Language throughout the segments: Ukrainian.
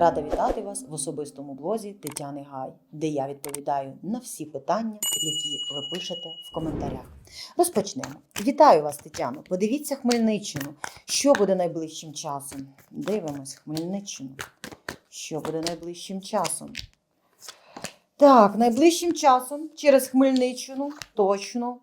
Рада вітати вас в особистому блозі Тетяни Гай, де я відповідаю на всі питання, які ви пишете в коментарях. Розпочнемо. Вітаю вас, Тетяно. Подивіться Хмельниччину. Що буде найближчим часом? Дивимось Хмельниччину. Що буде найближчим часом? Так, найближчим часом через Хмельниччину точно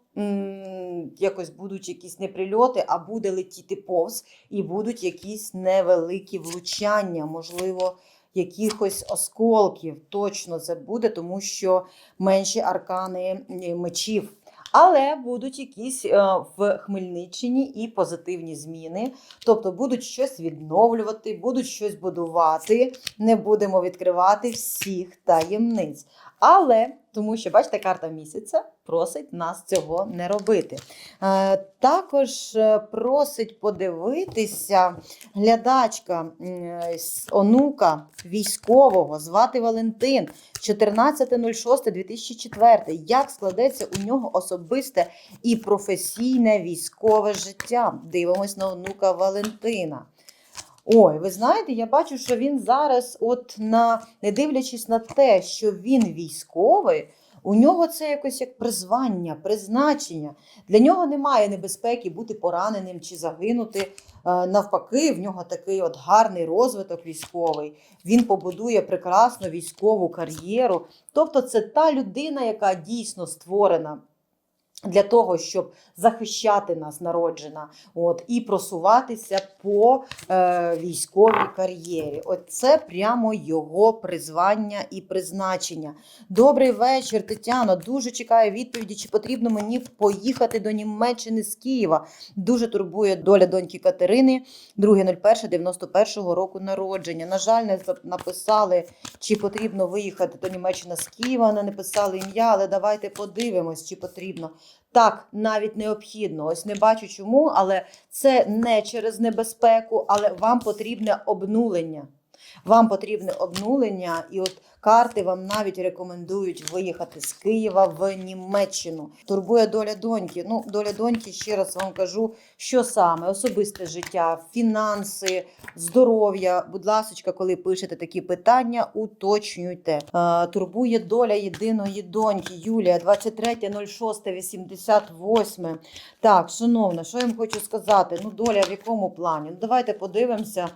якось будуть якісь неприльоти, а буде летіти повз, і будуть якісь невеликі влучання, можливо, якихось осколків. Точно це буде, тому що менші аркани е, мечів. Але будуть якісь е, в Хмельниччині і позитивні зміни. Тобто будуть щось відновлювати, будуть щось будувати. Не будемо відкривати всіх таємниць. Але тому що, бачите, карта місяця просить нас цього не робити. Е, також е, просить подивитися глядачка з онука військового, звати Валентин, 14.06.2004. Як складеться у нього особисте і професійне військове життя? Дивимось на онука Валентина. Ой, ви знаєте, я бачу, що він зараз, от на не дивлячись на те, що він військовий, у нього це якось як призвання, призначення. Для нього немає небезпеки бути пораненим чи загинути. Е, Навпаки, в нього такий от гарний розвиток військовий. Він побудує прекрасну військову кар'єру. Тобто, це та людина, яка дійсно створена. Для того, щоб захищати нас народжена, от і просуватися по е, військовій кар'єрі. От це прямо його призвання і призначення. Добрий вечір, Тетяно. Дуже чекаю відповіді, чи потрібно мені поїхати до Німеччини з Києва. Дуже турбує доля доньки Катерини, 2.01.91 року народження. На жаль, не написали, чи потрібно виїхати до Німеччини з Києва. Не написали ім'я, але давайте подивимось, чи потрібно. Так, навіть необхідно. Ось не бачу чому, але це не через небезпеку, але вам потрібне обнулення. Вам потрібне обнулення, і от карти вам навіть рекомендують виїхати з Києва в Німеччину. Турбує доля доньки. Ну, доля доньки, ще раз вам кажу, що саме особисте життя, фінанси, здоров'я. Будь ласка, коли пишете такі питання, уточнюйте. Турбує доля єдиної доньки Юлія, 23.06.88. Так, шановна, що я вам хочу сказати? Ну, доля в якому плані? Ну, давайте подивимося.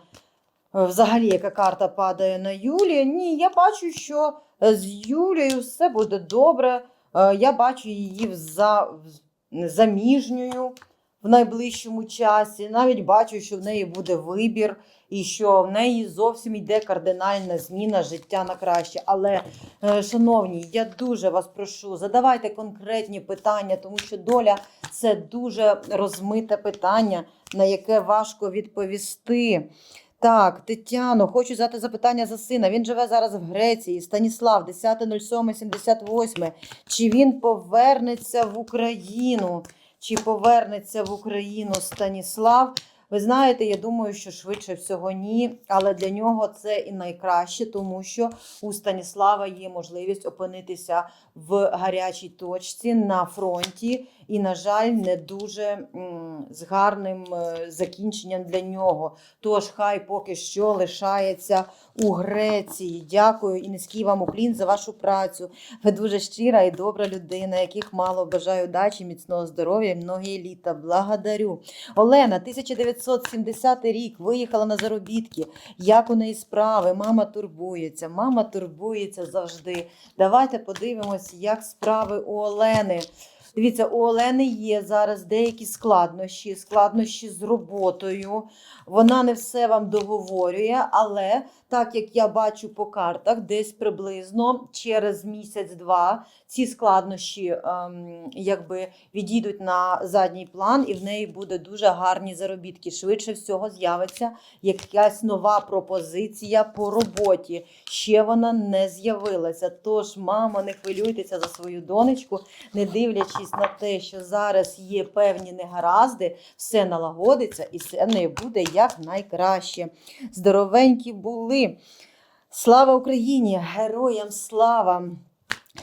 Е, Взагалі, яка карта падає на Юлію? Ні, я бачу, що е, з Юлією все буде добре. Е, Я бачу її за, заміжньою в найближчому часі. Навіть бачу, що в неї буде вибір, і що в неї зовсім йде кардинальна зміна життя на краще. Але, шановні, я дуже вас прошу, задавайте конкретні питання, тому що доля це дуже розмите питання, на яке важко відповісти. Так, Тетяно, хочу задати запитання за сина. Він живе зараз в Греції. Станіслав, 10.07.78. Чи він повернеться в Україну? Чи повернеться в Україну Станіслав? Ви знаєте, я думаю, що швидше всього ні, але для нього це і найкраще, тому що у Станіслава є можливість опинитися в гарячій точці на фронті, і, на жаль, не дуже з гарним е, закінченням для нього. Тож хай поки що лишається у Греції. Дякую і низький вам уклін за вашу працю. Ви дуже щира і добра людина, яких мало бажаю удачі, міцного здоров'я і многі літа. Благодарю. Олена, 1970 рік, виїхала на заробітки. Як у неї справи? Мама турбується. Мама турбується завжди. Давайте подивимось, як справи у Олени. Дивіться, у Олени є зараз деякі складнощі, складнощі з роботою. Вона не все вам договорює, але так як я бачу по картах, десь приблизно через місяць-два ці складнощі ем, якби відійдуть на задній план, і в неї буде дуже гарні заробітки. Швидше всього з'явиться якась нова пропозиція по роботі. Ще вона не з'явилася. Тож, мамо, не хвилюйтеся за свою донечку, не дивлячись на те, що зараз є певні негаразди, все налагодиться і все в неї буде як найкраще. Здоровенькі були. Слава Україні! Героям слава!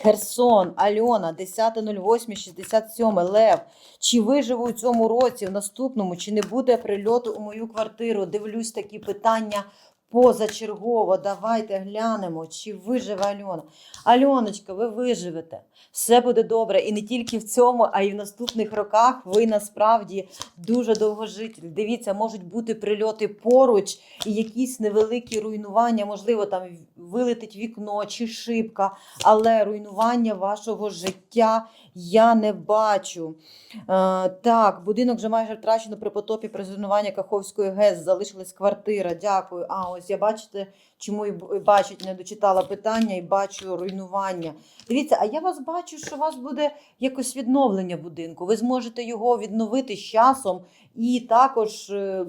Херсон, Альона, 10.08.67, Лев. Чи виживу у цьому році, в наступному, чи не буде прильоту у мою квартиру? Дивлюсь такі питання позачергово. Давайте глянемо, чи виживе Альона. Альоночка, ви виживете. Все буде добре. І не тільки в цьому, а й в наступних роках ви насправді дуже довгожитель. Дивіться, можуть бути прильоти поруч і якісь невеликі руйнування, можливо, там вилетить вікно чи шибка, але руйнування вашого життя я не бачу. Е, так, будинок вже майже втрачено при потопі при зруйнуванні Каховської ГЕС. Залишилась квартира. Дякую. А ось я бачите, чому і бачить, не дочитала питання і бачу руйнування. Дивіться, а я вас бачу, що у вас буде якось відновлення будинку. Ви зможете його відновити з часом, і також е,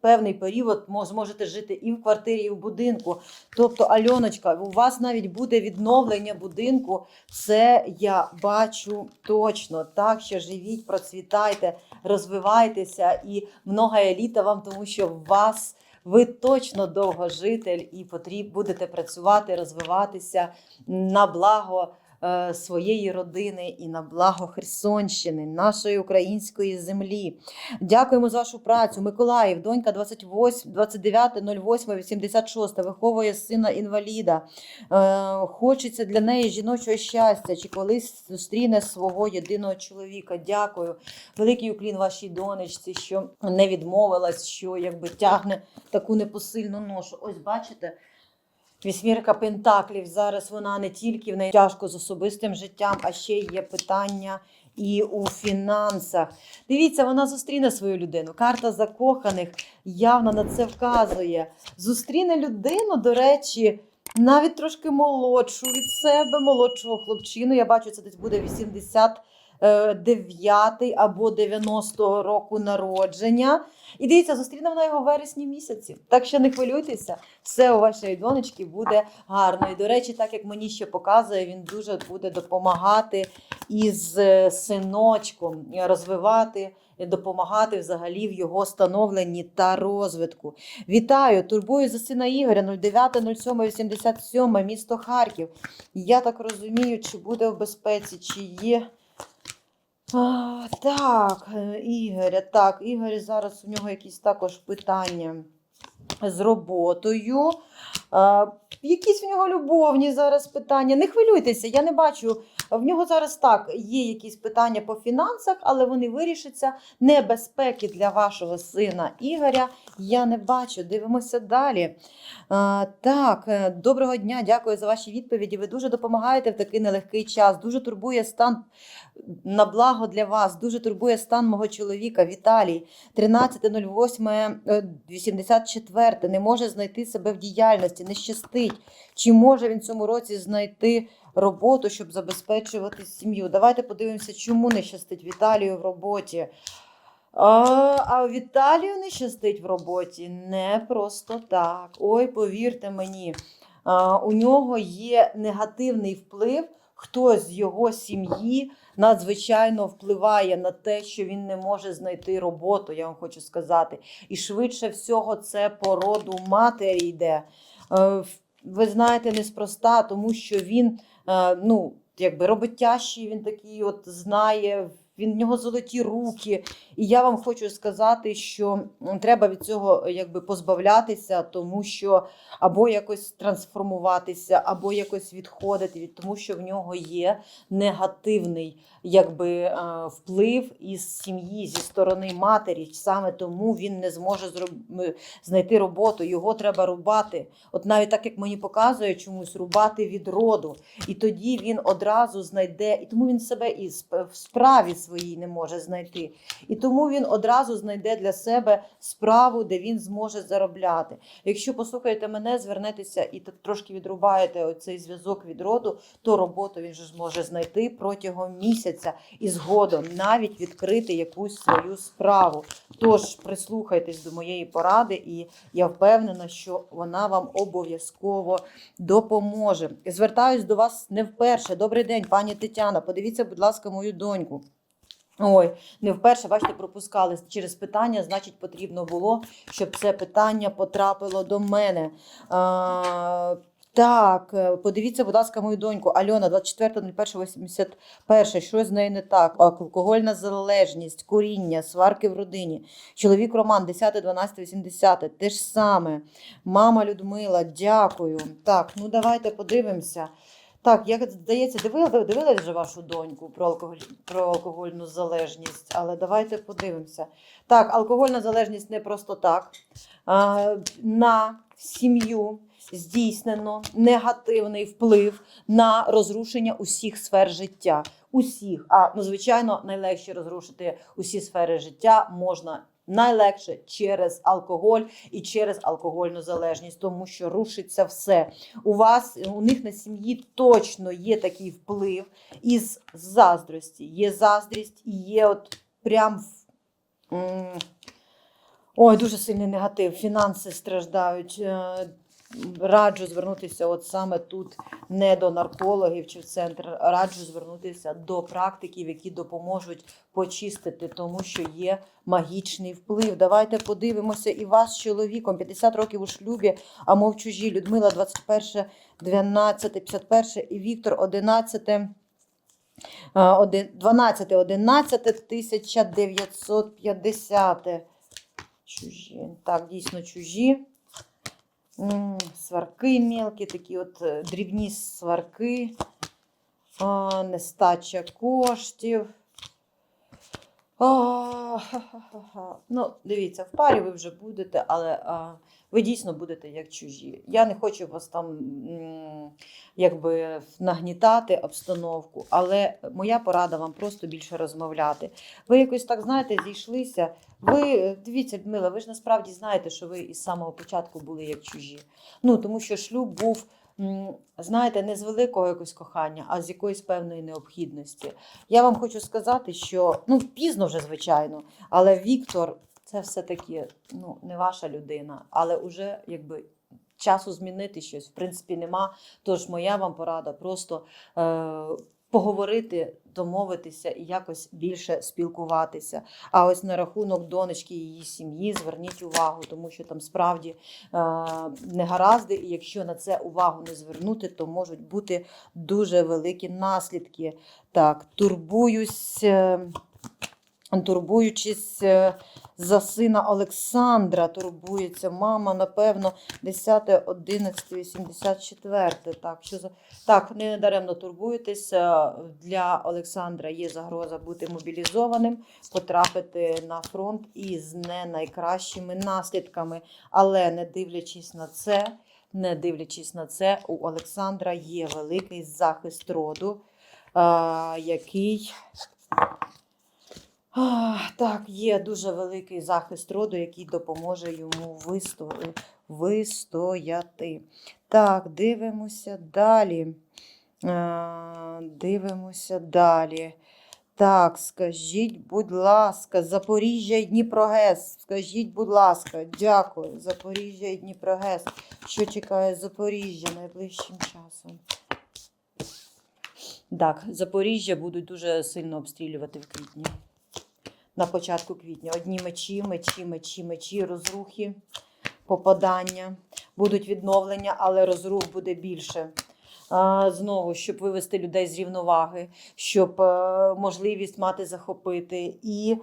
певний період зможете жити і в квартирі, і в будинку. Тобто, Альоночка, у вас навіть буде відновлення будинку. Це я бачу точно. Так що живіть, процвітайте, розвивайтеся і много еліта вам, тому що вас. Ви точно довгожитель і потріб, будете працювати, розвиватися на благо своєї родини і на благо Херсонщини, нашої української землі. Дякуємо за вашу працю. Миколаїв, донька 28, 29.08.86, виховує сина інваліда. Е, хочеться для неї жіночого щастя, чи колись зустріне свого єдиного чоловіка. Дякую. Великий уклін вашій донечці, що не відмовилась, що якби тягне таку непосильну ношу. Ось бачите. Вісьмірка Пентаклів. Зараз вона не тільки в неї тяжко з особистим життям, а ще є питання і у фінансах. Дивіться, вона зустріне свою людину. Карта закоханих явно на це вказує. Зустріне людину, до речі, навіть трошки молодшу від себе, молодшого хлопчину. Я бачу, це десь буде 89 або 90 року народження. І дивіться, зустріне вона його в вересні місяці. Так що не хвилюйтеся, все у вашої донечки буде гарно. І до речі, так як мені ще показує, він дуже буде допомагати із е, синочком розвивати. Допомагати взагалі в його становленні та розвитку. Вітаю! Турбую за сина Ігоря 09.07.87, місто Харків. Я так розумію, чи буде в безпеці, чи є. А, так, е, Ігоря, так, Ігор зараз у нього якісь також питання з роботою. А, якісь в нього любовні зараз питання. Не хвилюйтеся, я не бачу. В нього зараз так є якісь питання по фінансах, але вони вирішаться. Небезпеки для вашого сина Ігоря я не бачу. Дивимося далі. А, так, е, доброго дня, дякую за ваші відповіді. Ви дуже допомагаєте в такий нелегкий час. Дуже турбує стан на благо для вас. Дуже турбує стан мого чоловіка Віталій. 13.08.84. Не може знайти себе в діяльності, не щастить. Чи може він цьому році знайти роботу, щоб забезпечувати сім'ю? Давайте подивимося, чому не щастить Віталію в роботі. А, а Віталію не щастить в роботі не просто так. Ой, повірте мені, а, у нього є негативний вплив. Хтось з його сім'ї надзвичайно впливає на те, що він не може знайти роботу, я вам хочу сказати. І швидше всього, це по роду матері йде. Е, Ви знаєте, неспроста, тому що він ну, якби роботящий, він такий от знає. Він в нього золоті руки, і я вам хочу сказати, що треба від цього якби позбавлятися, тому що або якось трансформуватися, або якось відходити від тому, що в нього є негативний якби е, вплив із сім'ї зі сторони матері. Саме тому він не зможе знайти роботу. Його треба рубати. От навіть так як мені показує чомусь рубати від роду. І тоді він одразу знайде, і тому він себе і в справі своїй не може знайти. І тому він одразу знайде для себе справу, де він зможе заробляти. Якщо послухаєте мене, звернетеся і трошки відрубаєте оцей зв'язок від роду, то роботу він же зможе знайти протягом місяця і згодом навіть відкрити якусь свою справу. Тож прислухайтесь до моєї поради, і я впевнена, що вона вам обов'язково допоможе. Звертаюсь до вас не вперше. Добрий день, пані Тетяна. Подивіться, будь ласка, мою доньку. Ой, не вперше, бачите, пропускали через питання, значить, потрібно було, щоб це питання потрапило до мене. А, Так, е, подивіться, будь ласка, мою доньку Альона, 24.01.81. Що з нею не так? Алкогольна залежність, куріння, сварки в родині. Чоловік Роман, 10.12.80. Те ж саме. Мама Людмила, дякую. Так, ну давайте подивимося. Так, як здається, дивили, дивились вже вашу доньку про, алкоголь, про алкогольну залежність, але давайте подивимося. Так, алкогольна залежність не просто так. А, на сім'ю здійснено негативний вплив на розрушення усіх сфер життя. Усіх. А ну, звичайно, найлегше розрушити усі сфери життя можна найлегше через алкоголь і через алкогольну залежність, тому що рушиться все. У вас у них на сім'ї точно є такий вплив із заздрості. Є заздрість і є от прям. Ой, дуже сильний негатив. Фінанси страждають. Раджу звернутися от саме тут не до наркологів чи в центр. Раджу звернутися до практиків, які допоможуть почистити, тому що є магічний вплив. Давайте подивимося і вас з чоловіком. 50 років у шлюбі, а мов чужі. Людмила 21, 12, 51 і Віктор 11. е, 12, 11, 1950. Чужі. Так, дійсно чужі. М, Сварки мелкі, такі от е, дрібні сварки, нестача коштів. Ну, дивіться, в парі ви вже будете, але а, ви дійсно будете як чужі. Я не хочу вас там якби нагнітати обстановку, але моя порада вам просто більше розмовляти. Ви якось так знаєте, зійшлися. Ви дивіться, Людмила, ви ж насправді знаєте, що ви із самого початку були як чужі. Ну тому що шлюб був. Знаєте, не з великого якогось кохання, а з якоїсь певної необхідності. Я вам хочу сказати, що ну пізно вже, звичайно, але Віктор це все-таки ну, не ваша людина, але вже якби часу змінити щось, в принципі, нема. Тож моя вам порада просто е, поговорити, домовитися і якось більше спілкуватися. А ось на рахунок донечки і її сім'ї зверніть увагу, тому що там справді е, негаразди, і якщо на це увагу не звернути, то можуть бути дуже великі наслідки. Так, турбуюсь. е, Турбуючись е, за сина Олександра, турбується мама, напевно, 10, 11, 84. Так, що за... так, не даремно турбуєтесь. Е, Для Олександра є загроза бути мобілізованим, потрапити на фронт із не найкращими наслідками. Але не дивлячись на це, не дивлячись на це, у Олександра є великий захист роду, е, який. Так, є дуже великий захист роду, який допоможе йому висто... вистояти. Так, дивимося далі. Дивимося далі. Так, скажіть, будь ласка, Запоріжжя і Дніпрогес. Скажіть, будь ласка, дякую. Запоріжжя і Дніпрогес. Що чекає Запоріжжя найближчим часом? Так, Запоріжжя будуть дуже сильно обстрілювати в квітні на початку квітня. Одні мечі, мечі, мечі, мечі, розрухи, попадання, будуть відновлення, але розрух буде більше. Знову, щоб вивести людей з рівноваги, щоб е, можливість мати захопити. І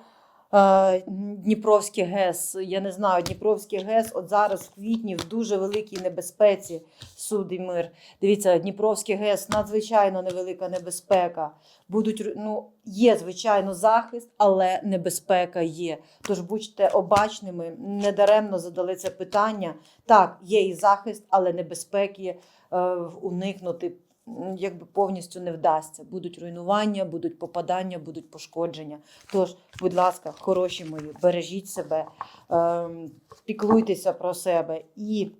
Дніпровський ГЕС, я не знаю, Дніпровський ГЕС от зараз в квітні в дуже великій небезпеці, суд і мир. Дивіться, Дніпровський ГЕС надзвичайно невелика небезпека. Будуть ну, є звичайно захист, але небезпека є. Тож будьте обачними, недаремно задали це питання. Так, є і захист, але небезпеки е, уникнути якби повністю не вдасться. Будуть руйнування, будуть попадання, будуть пошкодження. Тож, будь ласка, хороші мої, бережіть себе, ем, піклуйтеся про себе і.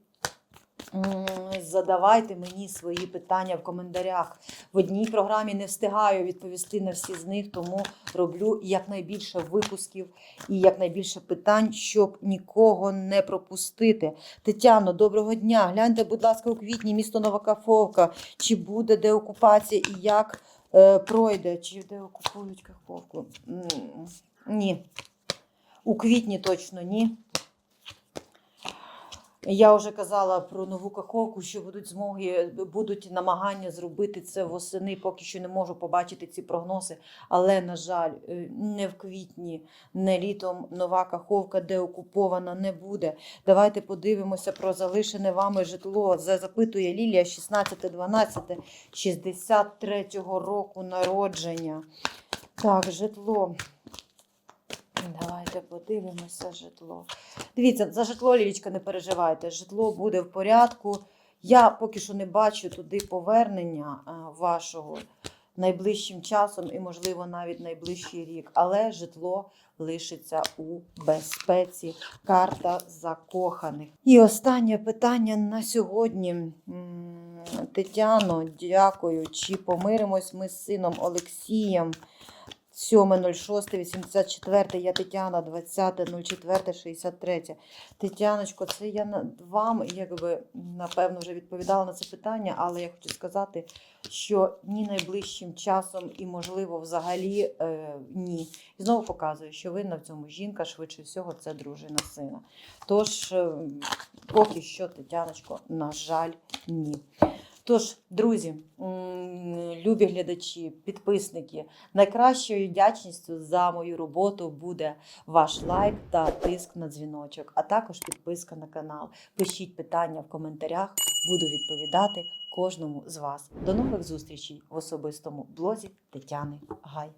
Задавайте мені свої питання в коментарях. В одній програмі не встигаю відповісти на всі з них, тому роблю якнайбільше випусків і якнайбільше питань, щоб нікого не пропустити. Тетяно, доброго дня. Гляньте, будь ласка, у квітні місто Новокаховка. Чи буде деокупація і як е, пройде? Чи деокупують Каховку? Ні. У квітні точно ні. Я вже казала про нову каховку, що будуть змоги, будуть намагання зробити це восени. Поки що не можу побачити ці прогнози. Але, на жаль, е, не в квітні, не літом нова каховка, де окупована, не буде. Давайте подивимося про залишене вами житло. Запитує Лілія 16.12.63 року народження. Так, житло. Давайте подивимося житло. Дивіться, за житло, Лілічка, не переживайте. Житло буде в порядку. Я поки що не бачу туди повернення вашого найближчим часом і, можливо, навіть найближчий рік. Але житло лишиться у безпеці. Карта закоханих. І останнє питання на сьогодні. Тетяно, дякую. Чи помиримось ми з сином Олексієм? 7.06.84, я Тетяна, 20.04.63. Тетяночко, це я вам, якби, напевно, вже відповідала на це питання, але я хочу сказати, що ні найближчим часом і, можливо, взагалі е, ні. І знову показую, що винна в цьому жінка, швидше всього, це дружина сина. Тож, е, поки що, Тетяночко, на жаль, ні. Тож, друзі, любі глядачі, підписники, найкращою вдячністю за мою роботу буде ваш лайк та тиск на дзвіночок, а також підписка на канал. Пишіть питання в коментарях, буду відповідати кожному з вас. До нових зустрічей в особистому блозі Тетяни Гай.